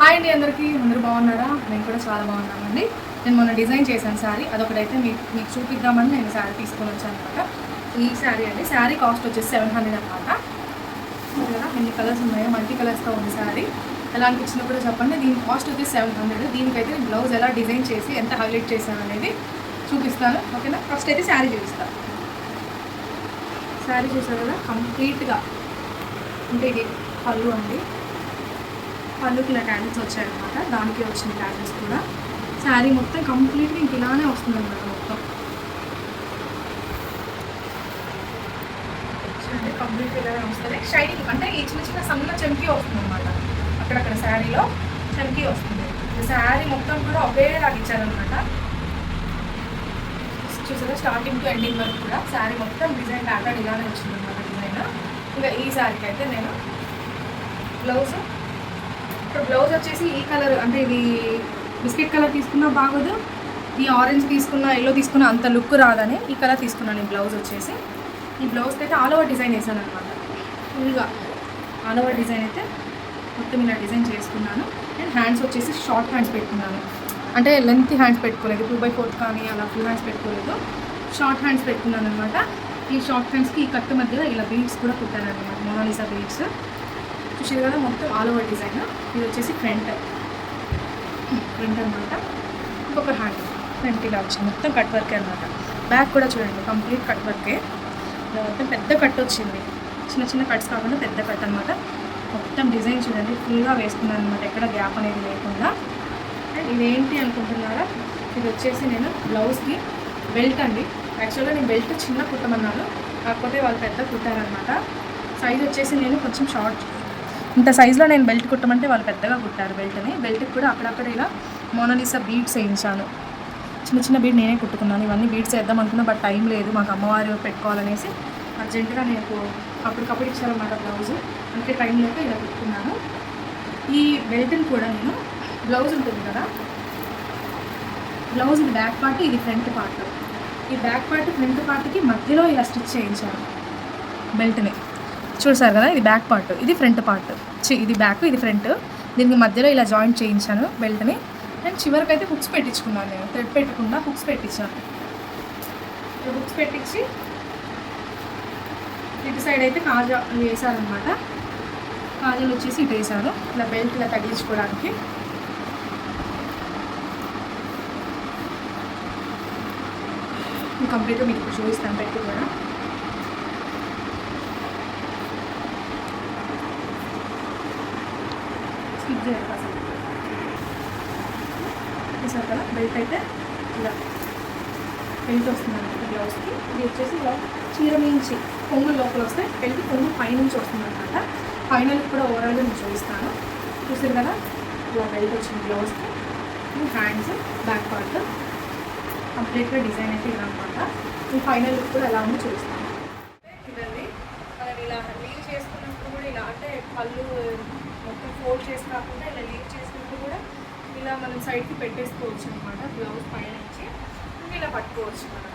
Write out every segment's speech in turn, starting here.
Hi అండి అందరికీ. అందరూ బాగున్నారా? నేను కూడా చాలా బాగున్నామండి. నేను మొన్న డిజైన్ చేశాను శారీ. అదొకటైతే మీకు మీకు చూపిద్దామని నేను శారీ తీసుకొని వచ్చాను అనమాట. ఈ శారీ అండి. శారీ కాస్ట్ వచ్చేసి సెవెన్ హండ్రెడ్ అనమాట. కదా ఎన్ని కలర్స్ ఉన్నాయో మల్టీ కలర్స్తో ఉంది శారీ. ఎలా అనిపించిందో కూడా చెప్పండి. దీని కాస్ట్ వచ్చేసి సెవెన్ హండ్రెడ్. దీనికైతే నేను బ్లౌజ్ ఎలా డిజైన్ చేసి ఎంత హైలైట్ చేశాను అనేది చూపిస్తాను. ఓకేనా? ఫస్ట్ అయితే శారీ చూపిస్తాను శారీ చూసారు కదా? కంప్లీట్గా. అంటే ఇది పళ్ళు అండి. పళ్ళుకి ఇలా ట్యాజెస్ వచ్చాయన్నమాట. దానికి వచ్చిన ట్యాజెస్ కూడా. శారీ మొత్తం కంప్లీట్గా ఇంక ఇలానే వస్తుంది అనమాట మొత్తం. కంప్లీట్ ఇలానే వస్తుంది. షైనింగ్ అంటే ఈ చిన్న చిన్న సన్న చెంకి వస్తుంది అనమాట అక్కడక్కడ శారీలో చెంకి వస్తుంది. శారీ మొత్తం కూడా ఒకేలాగా ఇచ్చారనమాట చూసారా? స్టార్టింగ్ టు ఎండింగ్ వరకు కూడా శారీ మొత్తం డిజైన్ ప్యాటర్న్ ఇలానే వచ్చింది అనమాట డిజైన్ ఇంకా ఈ శారీకి అయితే నేను బ్లౌజ్ ఇప్పుడు బ్లౌజ్ వచ్చేసి ఈ కలర్ అంటే ఇది బిస్కెట్ కలర్ తీసుకున్నా బాగోదు. ఈ ఆరెంజ్ తీసుకున్న ఎల్లో తీసుకున్న అంత లుక్ రాదని ఈ కలర్ తీసుకున్నాను ఈ బ్లౌజ్ వచ్చేసి. ఈ బ్లౌజ్కి అయితే ఆల్ ఓవర్ డిజైన్ వేసాను అనమాట ఫుల్గా ఆల్ ఓవర్ డిజైన్ అయితే మొత్తం ఇలా డిజైన్ చేసుకున్నాను. అండ్ హ్యాండ్స్ వచ్చేసి షార్ట్ హ్యాండ్స్ పెట్టుకున్నాను. అంటే లెంత్ హ్యాండ్స్ పెట్టుకోలేదు. టూ బై ఫోర్త్ కానీ అలా ఫుల్ హ్యాండ్స్ పెట్టుకోలేదు. షార్ట్ హ్యాండ్స్ పెట్టుకున్నాను అనమాట ఈ షార్ట్ హ్యాండ్స్కి ఈ కట్టు మధ్యలో ఇలా బీడ్స్ కూడా కుట్టాను అనమాట మోనాలిసా బీడ్స్. చూసారు కదా మొత్తం ఆల్ ఓవర్ డిజైన్ ఇది వచ్చేసి ఫ్రంట్ ఫ్రంట్ అనమాట ఇంకొక హ్యాండ్ ఫ్రంట్ ఇలా వచ్చింది. మొత్తం కట్ వర్కే అనమాట బ్యాక్ కూడా చూడండి కంప్లీట్ కట్ వర్కే మొత్తం పెద్ద కట్ వచ్చింది. చిన్న చిన్న కట్స్ కాకుండా పెద్ద కట్ అనమాట మొత్తం డిజైన్ చూడండి ఫుల్గా వేసుకున్నాను అనమాట ఎక్కడ గ్యాప్ అనేది లేకుండా. అండ్ ఇదేంటి అనుకుంటున్నారా? ఇది వచ్చేసి నేను బ్లౌజ్కి బెల్ట్ అండి. యాక్చువల్గా నేను బెల్ట్ చిన్న కుట్టమన్నాను. కాకపోతే వాళ్ళు పెద్ద కుట్టారనమాట సైజ్ వచ్చేసి నేను కొంచెం షార్ట్ ఇంత సైజులో నేను బెల్ట్ కుట్టమంటే వాళ్ళు పెద్దగా కుట్టారు బెల్ట్ని బెల్ట్కి కూడా అక్కడక్కడ ఇలా మోనాలిసా బీడ్స్ వేయించాను. చిన్న చిన్న బీడ్ నేనే కుట్టుకున్నాను. ఇవన్నీ బీడ్స్ వేద్దాం అనుకున్నా బట్ టైం లేదు. మాకు అమ్మవారు పెట్టుకోవాలనేసి అర్జెంటుగా నేను అప్పటికప్పుడు ఇచ్చారన్నమాట బ్లౌజ్ అందుకే టైం లేక ఇలా కుట్టుకున్నాను. ఈ బెల్ట్ని కూడా నేను బ్లౌజ్ ఉంటుంది కదా బ్లౌజ్ ఇది బ్యాక్ పార్ట్ ఇది ఫ్రంట్ పార్ట్ ఈ బ్యాక్ పార్ట్ ఫ్రంట్ పార్ట్కి మధ్యలో ఇలా స్టిచ్ చేయించాను బెల్ట్ని చూసారు కదా ఇది బ్యాక్ పార్ట్ ఇది ఫ్రంట్ పార్ట్ ఇది బ్యాక్ ఇది ఫ్రంట్ దీనికి మధ్యలో ఇలా జాయింట్ చేయించాను బెల్ట్ని అండ్ చివరికి అయితే హుక్స్ పెట్టించుకున్నాను నేను. థ్రెడ్ పెట్టకుండా హుక్స్ పెట్టించాను హుక్స్ పెట్టించి ఇటు సైడ్ అయితే కాజా వేసారనమాట కాజాలు వచ్చేసి ఇటు వేసాను ఇలా బెల్ట్ ఇలా తగిలించుకోవడానికి. కంప్లీట్గా మీకు చూపిస్తాను పెట్టి కూడా. స్కిప్ చూసారు కదా బెల్ట్ అయితే ఇలా బెల్ట్ వస్తుందన్నమాట బ్లౌజ్కి ఇది వచ్చేసి ఇలా చీర నుంచి కొంగు లోపల వస్తే బెల్ట్ కొంగు పైనుంచి నుంచి వస్తుందన్నమాట ఫైనల్ కూడా ఓవరాల్గా నేను చూపిస్తాను చూసారు కదా ఇలా బెల్ట్ వచ్చింది బ్లౌజ్కి హ్యాండ్స్ బ్యాక్ పార్ట్ కంప్లీట్గా డిజైన్ అయితే ఇలా అనమాట ఈ ఫైనల్ లుక్ కూడా ఎలా ఉందో చూపిస్తాను. ఇదండి మనం ఇలా లీవ్ చేసుకున్నప్పుడు కూడా ఇలా అంటే పళ్ళు మొత్తం ఫోల్డ్ చేసి కాకుండా ఇలా లీక్ చేసినప్పుడు కూడా ఇలా మనం సైడ్కి పెట్టేసుకోవచ్చు అనమాట బ్లౌజ్ పైన నుంచి. ఇలా పట్టుకోవచ్చు మనం.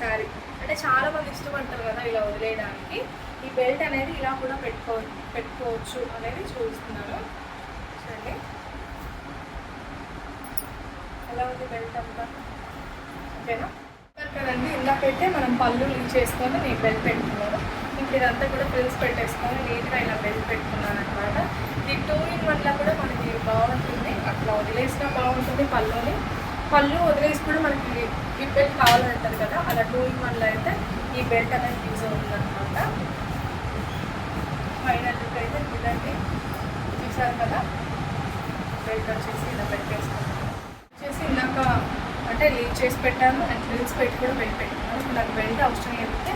శారీ అంటే చాలా మంది ఇష్టపడతారు కదా ఇలా వదిలేయడానికి. ఈ బెల్ట్ అనేది ఇలా కూడా పెట్టుకో పెట్టుకోవచ్చు అనేది చూస్తున్నాను సరే. ఎలా ఉంది బెల్ట్ అంతా? ఓకేనా? కదండి ఇలా పెట్టి మనం పళ్ళు లీక్ చేసుకొని నేను బెల్ట్ పెట్టుకున్నాను ఇదంతా కూడా ఫ్రిల్స్ పెట్టేసుకొని నీట్గా ఇలా బెల్ట్ పెట్టుకున్నాను అనమాట ఈ టూ ఇన్ వల్ల కూడా మనకి బాగుంటుంది. అట్లా వదిలేసినా బాగుంటుంది పళ్ళుని. పళ్ళు వదిలేసి కూడా మనకి ఈ బెల్ట్ కావాలంటారు కదా అలా టూ ఇన్ వల్ల అయితే ఈ బెల్ట్ అనేది యూజ్ అవుతుంది అనమాట ఫైనల్ లుక్ అయితే ఇదండి. చూసారు కదా? బెల్ట్ వచ్చేసి ఇలా పెట్టేసుకున్నాను. వచ్చేసి ఇందాక అంటే లీవ్ చేసి పెట్టాను అండ్ ఫ్రిల్స్ పెట్టి కూడా బెల్ట్ పెట్టుకున్నాను. నాకు బెల్ట్ అవసరం లేకపోతే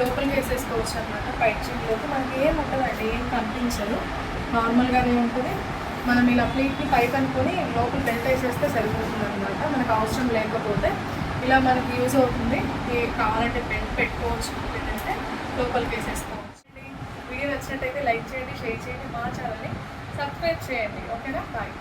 లోపలికి వేసేసుకోవచ్చు అనమాట పైట్ చెవిలోకి మనకి ఏం ఉంటుందండి ఏం కనిపించదు. నార్మల్గానే ఉంటుంది. మనం ఇలా ప్లేట్ని పైకి అనుకొని లోపల బెల్ట్ వేసేస్తే సరిపోతుంది అనమాట మనకు అవసరం లేకపోతే ఇలా మనకి యూజ్ అవుతుంది. ఏ కావాలంటే బెల్ట్ పెట్టుకోవచ్చు లేదంటే లోపలికి వేసేసుకోవచ్చు. వీడియో నచ్చినట్టయితే లైక్ చేయండి షేర్ చేయండి మా ఛానల్ని సబ్స్క్రైబ్ చేయండి. ఓకేనా? బాయ్.